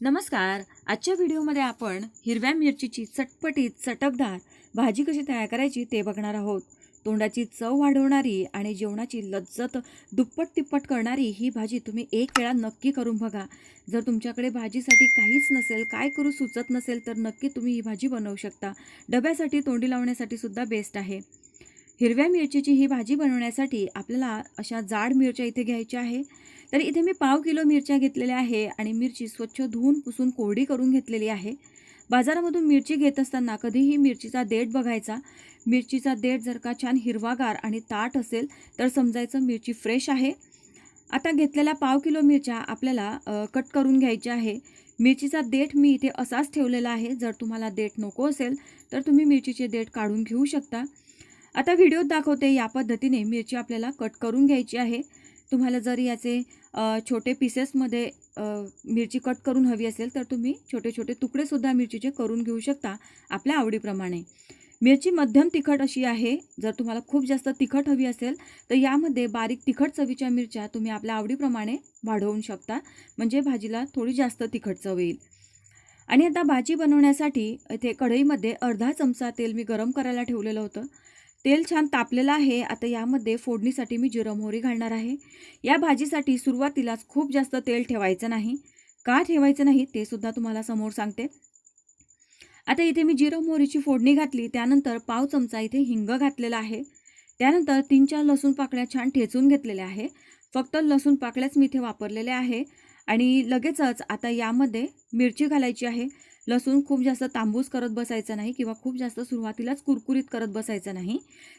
नमस्कार. आजच्या व्हिडिओमध्ये आपण हिरव्या मिरचीची चटपटीत चटकदार भाजी कशी तयार करायची ते बघणार आहोत. तोंडाची चव वाढवणारी आणि जेवणाची लज्जत दुप्पट तिप्पट करणारी ही भाजी तुम्ही एक वेळा नक्की करून बघा. जर तुमच्याकडे भाजीसाठी काहीच नसेल काय करू सुचत नसेल तर नक्की तुम्ही ही भाजी बनवू शकता. डब्यासाठी तोंडी लावण्यासाठी सुद्धा बेस्ट आहे. हिरव्या मिरचीची ही भाजी बनवण्यासाठी आपल्याला अशा जाड मिरच्या इथे घ्यायच्या आहे. तर इथे मी पाव किलो मिरच्या घेतलेल्या आहे आणि मिरची स्वच्छ धुवून पुसून कोरडी करून घेतलेली आहे. बाजारामधून मिरची घेत असताना कधीही मिरचीचा देठ बघायचा. मिरचीचा देठ जर का छान हिरवागार आणि ताट असेल तर समजायचं मिरची फ्रेश आहे. आता घेतलेल्या पाव किलो मिरच्या आपल्याला कट करून घ्यायच्या आहे. मिरचीचा देठ मी इथे असाच ठेवलेला आहे. जर तुम्हाला देठ नको असेल तर तुम्ही मिरचीचे देठ काढून घेऊ शकता. आता व्हिडिओत दाखवते या पद्धतीने मिरची आपल्याला कट करून घ्यायची आहे. तुम्हाला जर याचे छोटे पीसेसमध्ये मिरची कट करून हवी असेल तर तुम्ही छोटे छोटे तुकडेसुद्धा मिरचीचे करून घेऊ शकता आपल्या आवडीप्रमाणे. मिरची मध्यम तिखट अशी आहे जर तुम्हाला खूप जास्त तिखट हवी असेल तर यामध्ये बारीक तिखट चवीच्या मिरच्या तुम्ही आपल्या आवडीप्रमाणे वाढवू शकता म्हणजे भाजीला थोडी जास्त तिखट चव येईल. आणि आता भाजी बनवण्यासाठी इथे कढईमध्ये अर्धा चमचा तेल मी गरम करायला ठेवलेलं होतं. तेल छान तापलेलं आहे. आता यामध्ये फोडणीसाठी मी जिरं मोहरी घालणार आहे. या भाजीसाठी सुरुवातीलाच खूप जास्त तेल ठेवायचं नाही. का ठेवायचं नाही ते सुद्धा तुम्हाला समोर सांगते. आता इथे मी जिरं मोहरीची फोडणी घातली. त्यानंतर पाव चमचा इथे हिंग घातलेला आहे. त्यानंतर तीन चार लसूण पाकळ्या छान ठेचून घेतलेल्या आहे. फक्त लसूण पाकळ्याच मी इथे वापरलेल्या आहे. आणि लगेचच आता यामध्ये मिरची घालायची आहे. लसूण खूप जास्त तांबूस करत बसायचा नाही किंवा खूप जास्त सुरुवातीलाच कुरकुरीत करत बसायचं नाही.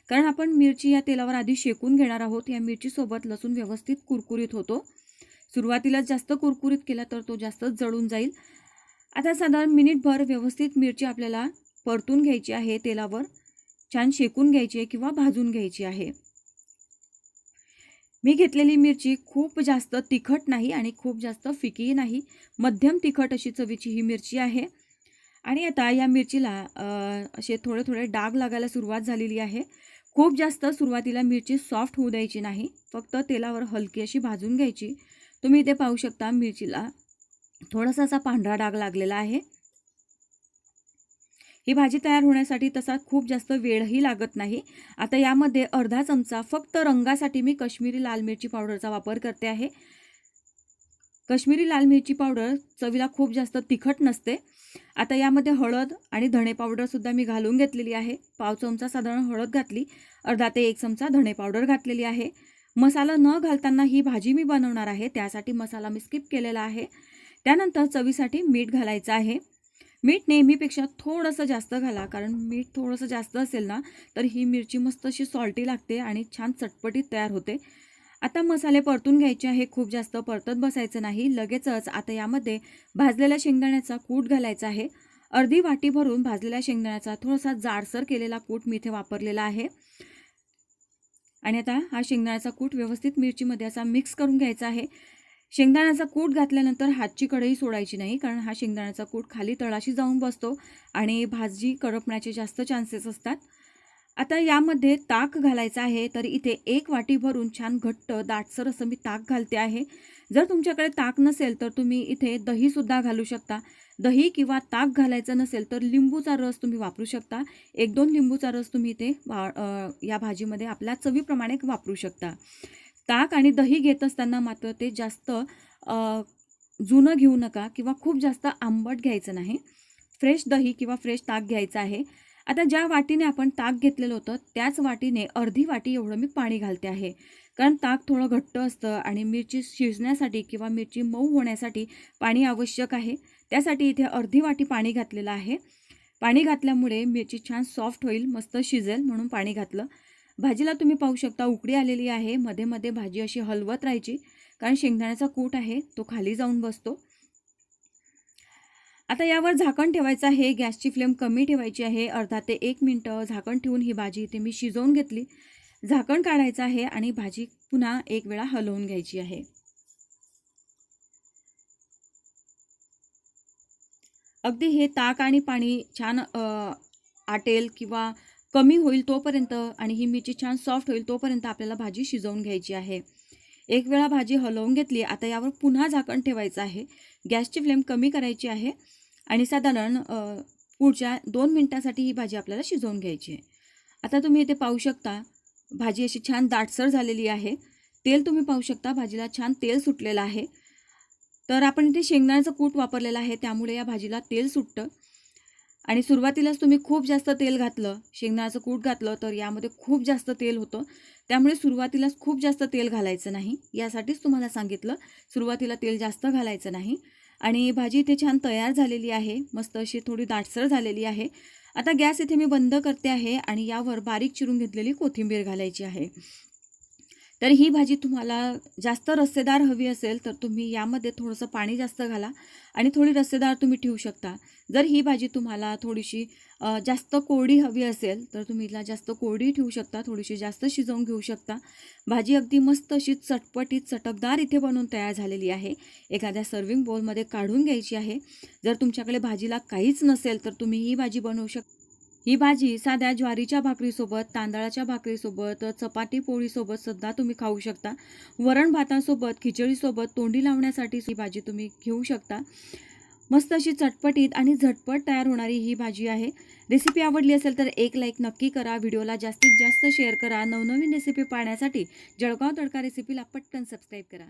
कारण आपण मिरची या तेलावर आधी शेकून घेणार आहोत. या मिरचीसोबत लसूण व्यवस्थित कुरकुरीत होतो. सुरुवातीलाच जास्त कुरकुरीत केला तर तो जास्तच जळून जाईल. आता साधारण मिनिटभर व्यवस्थित मिरची आपल्याला परतून घ्यायची आहे तेलावर. छान शेकून घ्यायची आहे किंवा भाजून घ्यायची आहे. मी घेतलेली मिरची खूप जास्त तिखट नाही आणि खूप जास्त फिकीही नाही. मध्यम तिखट अशी चवीची ही मिरची आहे. आणि आता या मिरचीला असे थोडे थोडे डाग लागायला सुरुवात झालेली आहे. खूप जास्त सुरुवातीला मिरची सॉफ्ट होऊ द्यायची नाही. फक्त तेलावर हलकी अशी भाजून घ्यायची. तुम्ही इथे पाहू शकता मिरचीला थोडासा असा पांढरा डाग लागलेला आहे. ही भाजी तयार होण्यासाठी तसा खूप जास्त वेळही लागत नाही. आता यामध्ये अर्धा चमचा फक्त रंगासाठी मी कश्मीरी लाल मिरची पावडरचा वापर करते आहे. कश्मीरी लाल मिरची पावडर चवीला खूप जास्त तिखट नसते. आता यामध्ये हळद आणि धणे पावडरसुद्धा मी घालून घेतलेली आहे. पाव चमचा साधारण हळद घातली अर्धा ते एक चमचा धणे पावडर घातलेली आहे. मसाला न घालताना ही भाजी मी बनवणार आहे त्यासाठी मसाला मी स्किप केलेला आहे. त्यानंतर चवीसाठी मीठ घालायचं आहे. मीठ नेहमीपेक्षा थोडंसं जास्त घाला कारण मीठ थोडंसं जास्त असेल ना तर ही मिरची मस्त अशी सॉल्टी लागते आणि छान चटपटीत तयार होते. आता मसाले परतून घ्यायचे आहे खूप जास्त परतत बसायचं नाही. लगेचच आता यामध्ये भाजलेल्या शेंगदाण्याचा कूट घालायचा आहे. अर्धी वाटी भरून भाजलेल्या शेंगदाण्याचा थोडासा जाडसर केलेला कूट मी इथे वापरलेला आहे. आणि आता हा शेंगदाण्याचा कूट व्यवस्थित मिरचीमध्ये असा मिक्स करून घ्यायचा आहे. शेंगदाण्याचा कूट घातल्यानंतर हातची कढई सोडायची नाही कारण हा शेंगदाण्याचा कूट खाली तळाशी जाऊन बसतो आणि भाजी करपण्याचे जास्त चान्सेस असतात. आता यामध्ये ताक घालायचं आहे तर इथे एक वाटी भरून छान घट्ट दाटसर असं मी ताक घालते आहे. जर तुमच्याकडे ताक नसेल तर तुम्ही इथे दहीसुद्धा घालू शकता. दही किंवा ताक घालायचं नसेल तर लिंबूचा रस तुम्ही वापरू शकता. एक दोन लिंबूचा रस तुम्ही इथे वा या भाजीमध्ये आपल्या चवीप्रमाणे वापरू शकता. ताक आणि दही घेत असताना मात्र ते जास्त जुनं घेऊ नका किंवा खूप जास्त आंबट घ्यायचं नाही. फ्रेश दही किंवा फ्रेश ताक घ्यायचं आहे. आता ज्या वाटीने आपण ताक घेतलेलं होतं त्याच वाटीने अर्धी वाटी एवढं मी पाणी घालते आहे. कारण ताक थोडं घट्ट असतं आणि मिरची शिजण्यासाठी किंवा मिरची मऊ होण्यासाठी पाणी आवश्यक आहे. त्यासाठी इथे अर्धी वाटी पाणी घातलेलं आहे. पाणी घातल्यामुळे मिरची छान सॉफ्ट होईल मस्त शिजेल म्हणून पाणी घातलं. भाजीला तुम्ही पाहू शकता उकडी आलेली आहे. मध्ये मध्ये भाजी अशी हलवत राहायची. कारण शेंगदाण्याचा कूट आहे तो खाली जाऊन बसतो. आता यावर झाकण ठेवायचं आहे. गॅसची फ्लेम कमी ठेवायची आहे. अर्धा ते एक मिनटं झाकण ठेवून ही भाजी इथे मी शिजवून घेतली. झाकण काढायचं आहे आणि भाजी पुन्हा एक वेळा हलवून घ्यायची आहे. अगदी हे ताक आणि पाणी छान आटेल किंवा कमी होईल तोपर्यंत आणि ही मिरची छान सॉफ्ट होईल तोपर्यंत आपल्याला भाजी शिजवून घ्यायची आहे. एक वेळा भाजी हलवून घेतली आता यावर पुन्हा झाकण ठेवायचं आहे. गॅसची फ्लेम कमी करायची आहे आणि साधारण पुढच्या दोन मिनटासाठी ही भाजी आपल्याला शिजवून घ्यायची आहे. आता तुम्ही इथे पाहू शकता भाजी अशी छान दाटसर झालेली आहे. तेल तुम्ही पाहू शकता भाजीला छान तेल सुटलेलं आहे. तर आपण इथे शेंगदाण्याचं कूट वापरलेलं आहे त्यामुळे या भाजीला तेल सुटतं. आणि सुरुवातीलाच तुम्ही खूप जास्त तेल घातलं शेंगदाण्याचं कूट घातलं तर यामध्ये खूप जास्त तेल होतं. त्यामुळे सुरुवातीलाच खूप जास्त तेल घालायचं नाही यासाठीच तुम्हाला सांगितलं सुरुवातीला तेल जास्त घालायचं नाही. आणि भाजी इथे छान तयार झालेली आहे मस्त अशी थोडी दाटसर झालेली आहे. आता गॅस इथे मी बंद करते आहे आणि यावर बारीक चिरून घेतलेली कोथिंबीर घालायची आहे. तर ही भाजी तुम्हाला जास्त रस्सेदार हवी असेल तर तुम्ही यामध्ये थोडंसं पाणी जास्त घाला आणि थोडी रस्सेदार तुम्ही ठेवू शकता. जर ही भाजी तुम्हाला थोडीशी जास्त कोरडी हवी असेल तर तुम्ही हिला जास्त कोरडी ठेवू शकता थोडीशी जास्त शिजवून घेऊ शकता. भाजी अगदी मस्त अशी चटपटीत चटकदार इथे बनवून तयार झालेली आहे. एखाद्या सर्विंग बोलमध्ये काढून घ्यायची आहे. जर तुमच्याकडे भाजीला काहीच नसेल तर तुम्ही ही भाजी बनवू शकता. ही भाजी साध्या ज्वारीच्या भाकरीसोबत तांदळाच्या भाकरीसोबत चपाती पोळीसोबत सुद्धा तुम्ही खाऊ शकता. वरण भातासोबत खिचडीसोबत तोंडी लावण्यासाठी ही भाजी तुम्ही घेऊ शकता. मस्त अशी चटपटीत आणि झटपट तयार होणारी ही भाजी आहे. रेसिपी आवडली असेल तर एक लाईक नक्की करा. व्हिडिओला जास्तीत जास्त शेअर करा. नवनवीन रेसिपी पाहण्यासाठी जळगाव तडका रेसिपीला पटकन सबस्क्राईब करा.